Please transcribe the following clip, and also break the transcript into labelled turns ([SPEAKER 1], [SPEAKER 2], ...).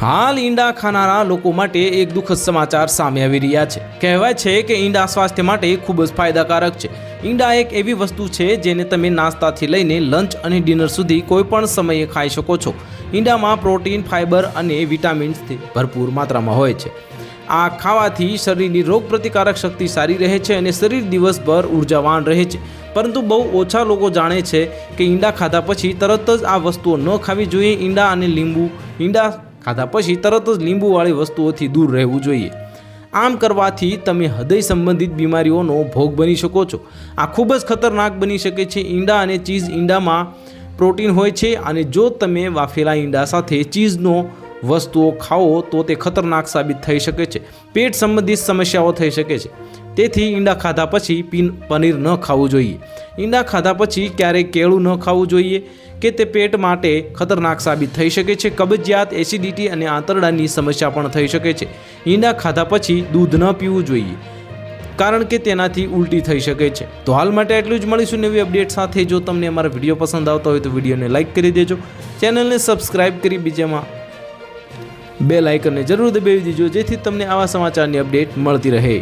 [SPEAKER 1] હાલ ઈંડા ખાનારા લોકો માટે એક દુઃખદ સમાચાર સામે આવી રહ્યા છે. કહેવાય છે કે ઈંડા સ્વાસ્થ્ય માટે ખૂબ જ ફાયદાકારક છે. ઈંડા એક એવી વસ્તુ છે જેને તમે નાસ્તાથી લઈને લંચ અને ડિનર સુધી કોઈ પણ સમયે ખાઈ શકો છો. ઈંડામાં પ્રોટીન ફાઇબર અને વિટામિન્સથી ભરપૂર માત્રામાં હોય છે. આ ખાવાથી શરીરની રોગપ્રતિકારક શક્તિ સારી રહે છે અને શરીર દિવસભર ઉર્જાવાન રહે છે. પરંતુ બહુ ઓછા લોકો જાણે છે કે ઈંડા ખાધા પછી તરત જ આ વસ્તુઓ ન ખાવી જોઈએ. ઈંડા અને લીંબુ, ઈંડા ખાધા પછી તરત જ લીંબુવાળી વસ્તુઓથી દૂર રહેવું જોઈએ. આમ કરવાથી તમે હૃદય સંબંધિત બીમારીઓનો ભોગ બની શકો છો. આ ખૂબ જ ખતરનાક બની શકે છે. ઈંડા અને ચીઝ ઈંડામાં પ્રોટીન હોય છે અને જો તમે વાફેલા ઈંડા સાથે ચીઝનો વસ્તુઓ ખાઓ તો તે ખતરનાક સાબિત થઈ શકે છે. પેટ સંબંધિત સમસ્યાઓ થઈ શકે છે. તેથી ઈંડા ખાધા પછી પીન, પનીર ન ખાવું જોઈએ. ઈંડા ખાધા પછી ક્યારેય કેળું ન ખાવું જોઈએ કે તે પેટ માટે ખતરનાક સાબિત થઈ શકે છે. કબજિયાત, એસિડિટી અને આંતરડાની સમસ્યા પણ થઈ શકે છે. ઈંડા ખાધા પછી દૂધ ન પીવું જોઈએ કારણ કે તેનાથી ઉલટી થઈ શકે છે. તો હાલ માટે એટલું જ. મળીશું નવી અપડેટ સાથે. જો તમને અમારા વીડિયો પસંદ આવતા હોય તો વિડીયોને લાઇક કરી દેજો. ચેનલને સબસ્ક્રાઇબ કરી બીજામાં બે લાઇકનને જરૂર દબાવી દેજો જેથી તમને આવા સમાચારની અપડેટ મળતી રહે.